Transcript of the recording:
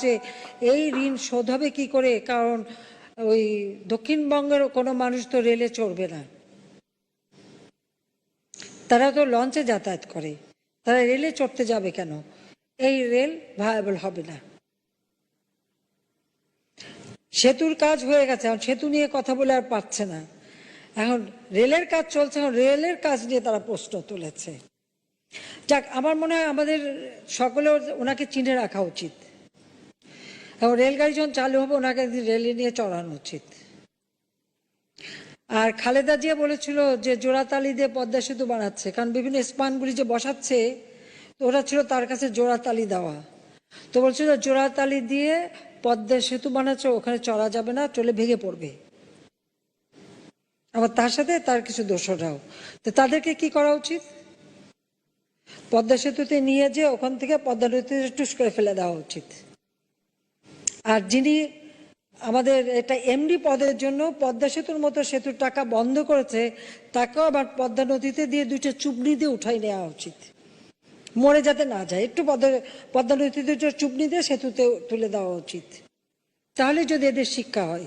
হচ্ছে এই ঋণ শোধ হবে কি করে? কারণ ওই দক্ষিণবঙ্গের কোনো মানুষ তো রেলে চড়বে না। তারা তো লঞ্চে যাতায়াত করে। তারা রেলে চড়তে যাবে কেন? এই রেল ভায়াবল হবে না। সেতুর কাজ হয়ে গেছে। এখন সেতু নিয়ে কথা বলে আর পাচ্ছে না। এখন রেলের কাজ চলছে। এখন রেলের কাজ নিয়ে তারা প্রশ্ন তুলেছে। যাক, আমার মনে হয় আমাদের সকলেও ওনাকে চিনে রাখা উচিত। এবং রেলগাড়ি যখন চালু হবে, ওনাকে একদিন রেলে নিয়ে চড়ানো উচিত। আর খালেদা জিয়া বলেছিল যে জোড়াতালি দিয়ে পদ্মা সেতু বানাচ্ছে, কারণ বিভিন্ন স্পানগুলি যে বসাচ্ছে, তো ওরা ছিল তার কাছে জোড়াতালি দেওয়া। তো বলছিল জোড়াতালি দিয়ে পদ্মা সেতু বানাচ্ছে, ওখানে চড়া যাবে না চলে ভেঙে পড়বে। আবার তার সাথে তার কিছু দোষরাও তো তাদেরকে কি করা উচিত? পদ্মা সেতুতে নিয়ে যে ওখান থেকে পদ্মা নদীতে টুস করে ফেলে দেওয়া উচিত। আর যিনি আমাদের এটা এমডি পদের জন্য পদ্মা সেতুর মতো সেতুর টাকা বন্ধ করেছে, তাকেও আবার পদ্মা নদীতে দিয়ে দুইটা চুবড়ি দিয়ে উঠাই নেওয়া উচিত। মরে যাতে না যায়, একটু পদ্মা পদ্মা নদীতে দুটো চুবড়ি দিয়ে সেতুতে তুলে দেওয়া উচিত। তাহলে যদি এদের শিক্ষা হয়।